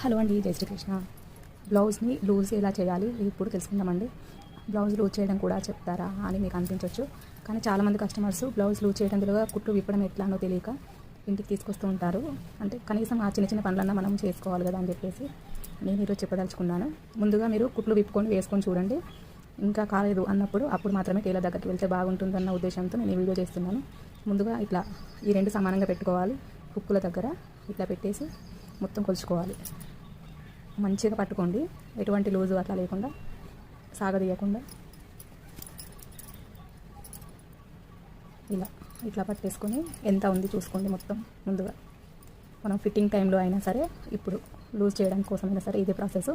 Hello అండి జై శ్రీకృష్ణ. బ్లౌజ్ని లూజ్ ఎలా చేయాలి ఇప్పుడు తెలుసుకుందామండి. బ్లౌజ్ లూజ్ చేయడం కూడా చెప్తారా అని మీకు అనిపించవచ్చు కానీ చాలామంది కస్టమర్స్ బ్లౌజ్ లూజ్ చేయడం తెలియక కుట్లు విప్పడం ఎట్లానో తెలియక ఇంటికి తీసుకొస్తూ ఉంటారు. అంటే కనీసం ఆ చిన్న చిన్న పనులన్నా మనం చేసుకోవాలి కదా అని చెప్పేసి నేను ఈరోజు చెప్పదలుచుకున్నాను. ముందుగా మీరు కుట్లు విప్పుకొని వేసుకొని చూడండి. ఇంకా కాలేదు అన్నప్పుడు అప్పుడు మాత్రమే టైలర్ దగ్గరికి వెళ్తే బాగుంటుందన్న ఉద్దేశంతో నేను ఈ వీడియో చేస్తున్నాను. ముందుగా ఇట్లా ఈ రెండు సమానంగా పెట్టుకోవాలి. హుక్కుల దగ్గర ఇట్లా పెట్టేసి మొత్తం కొలుచుకోవాలి. మంచిగా పట్టుకోండి. ఎటువంటి లూజు అట్లా లేకుండా సాగదీయకుండా. ఇలా ఇట్లా పట్టేసుకొని ఎంత ఉంది చూసుకోండి మొత్తం ముందుగా. మనం ఫిట్టింగ్ టైంలో అయినా సరే ఇప్పుడు లూజ్ చేయడానికి కోసమైనా సరే ఇదే ప్రాసెస్.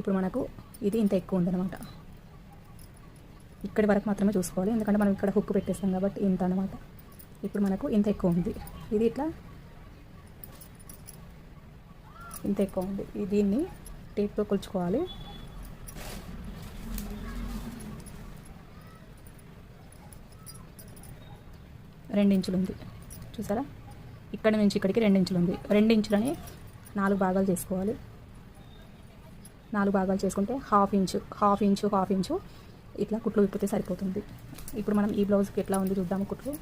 ఇప్పుడు మనకు ఇది ఇంత ఎక్కువ ఉందన్నమాట. ఇక్కడి వరకు మాత్రమే చూసుకోవాలి. ఎందుకంటే మనం ఇక్కడ హుక్ పెట్టేస్తాం కాబట్టి ఇంత అనమాట ఇప్పుడు మనకు ఇంత ఎక్కువ ఉంది. ఇది ఇట్లా ఇంత ఎక్కువ ఉంది. దీన్ని టేప్తో కొలుచుకోవాలి. రెండించులు ఉంది చూసారా? ఇక్కడ నుంచి ఇక్కడికి రెండించులు ఉంది రెండించులని నాలుగు భాగాలు చేసుకోవాలి. నాలుగు భాగాలు చేసుకుంటే half inch half inch half inch ఇట్లా కుట్లు విప్పితే సరిపోతుంది. ఇప్పుడు మనం ఈ బ్లౌజ్కి ఎట్లా ఉంది చూద్దాము కుట్లు.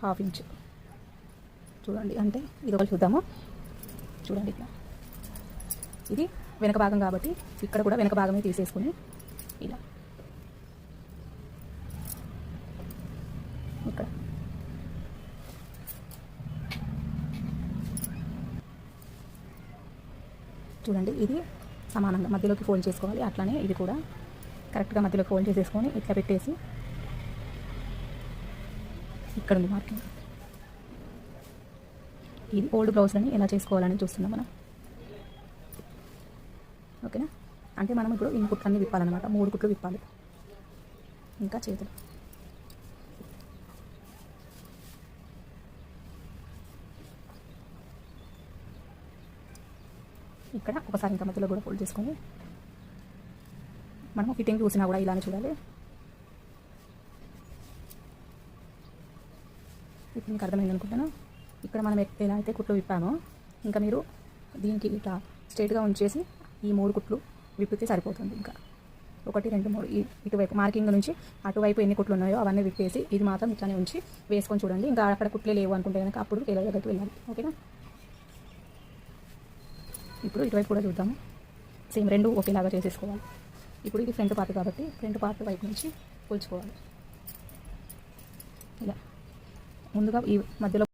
Half inch. చూడండి. అంటే ఇది ఒకటి చూద్దాము. చూడండి ఇట్లా. ఇది వెనక భాగం కాబట్టి ఇక్కడ కూడా వెనక భాగమే తీసేసుకుని ఇలా. ఇక్కడ. చూడండి ఇది సమానంగా మధ్యలోకి ఫోల్డ్ చేసుకోవాలి. అట్లానే ఇది కూడా కరెక్ట్గా మధ్యలోకి ఫోల్డ్ చేసేసుకొని ఇట్లా పెట్టేసి ఇక్కడ ఉంది మార్కింగ్ ఇది ఓల్డ్ బ్లౌజ్లని ఎలా చేసుకోవాలని చూస్తున్నాం మనం. ఓకేనా? అంటే మనం ఇప్పుడు ఇన్ని కుట్లన్నీ విప్పాలన్నమాట. మూడు కుట్లు విప్పాలి. ఇంకా చేతులు. ఇక్కడ ఒకసారి ఇంకా మధ్యలో కూడా ఫోల్డ్ చేసుకొని మనం ఫిట్టింగ్ చూసినా కూడా ఇలానే చూడాలి. ఇప్పుడు మీకు అర్థమైంది అనుకుంటాను? ఇక్కడ మనం ఎలా అయితే కుట్లు విప్పామో ఇంకా మీరు దీనికి ఇట్లా స్ట్రైట్గా ఉంచేసి ఈ మూడు కుట్లు విప్పితే సరిపోతుంది ఇంకా. ఒకటి రెండు మూడు. ఇటువైపు మార్కింగ్ నుంచి అటువైపు ఎన్ని కుట్లు ఉన్నాయో అవన్నీ విప్పేసి ఇది మాత్రం ఇట్లానే ఉంచి వేసుకొని చూడండి. ఇంకా అక్కడ కుట్లే లేవు అనుకుంటే కనుక అప్పుడు టైలర్ దగ్గరికి వెళ్ళాలి. ఓకేనా? ఇప్పుడు ఇటువైపు కూడా చూద్దాము. సేమ్ రెండు ఒకేలాగా చేసేసుకోవాలి. ఇప్పుడు ఇది ఫ్రంట్ పార్ట్ కాబట్టి ఫ్రంట్ పార్ట్ వైపు నుంచి కూల్చుకోవాలి. ఇలా. ముందుగా ఈ మధ్యలో